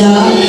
주시옵소서.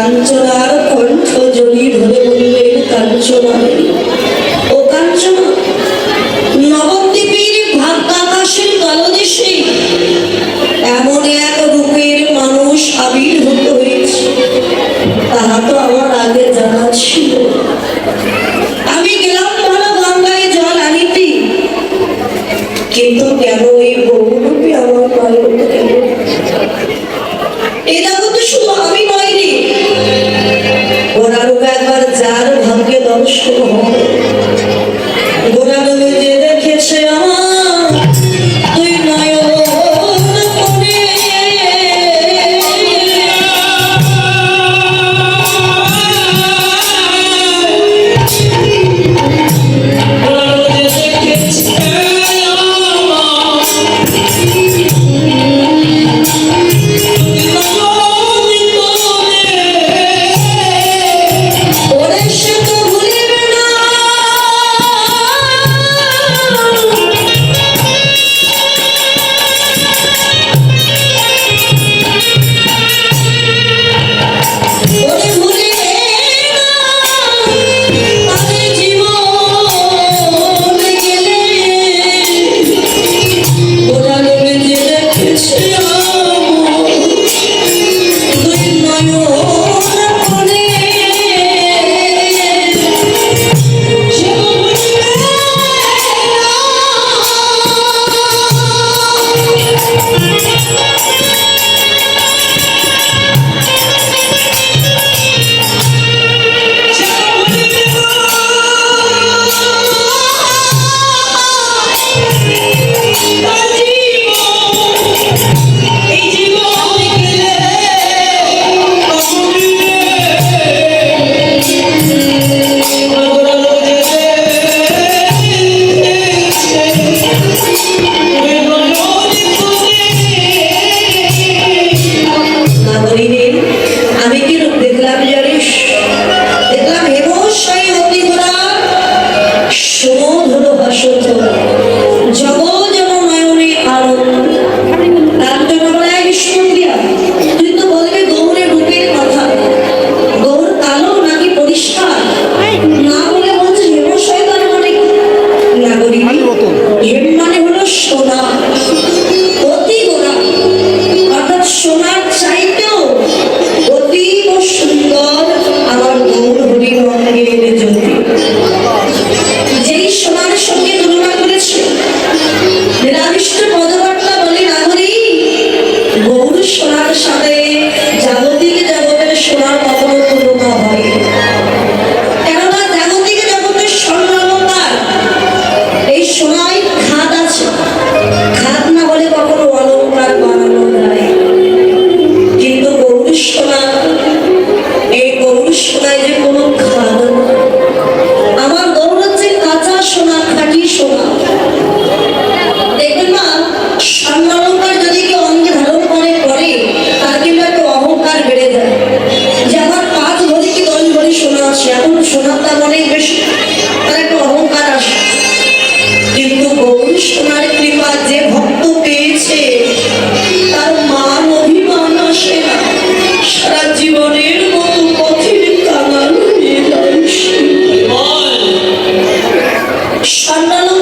কাঞ্চনার কণ্ঠ জড়ি ধরে বললেন, কাঞ্চনা ও কাঞ্চনা, নবদ্বীপের ভাগ্যাকাশের তলদেশে এমন এক রূপের মানুষ আবির্ভূত হয়েছে। তাহা তো আমার আগে জানা ছিল। আমি গেলাম ভালো গঙ্গায় জল আনিতে, কিন্তু Shandalam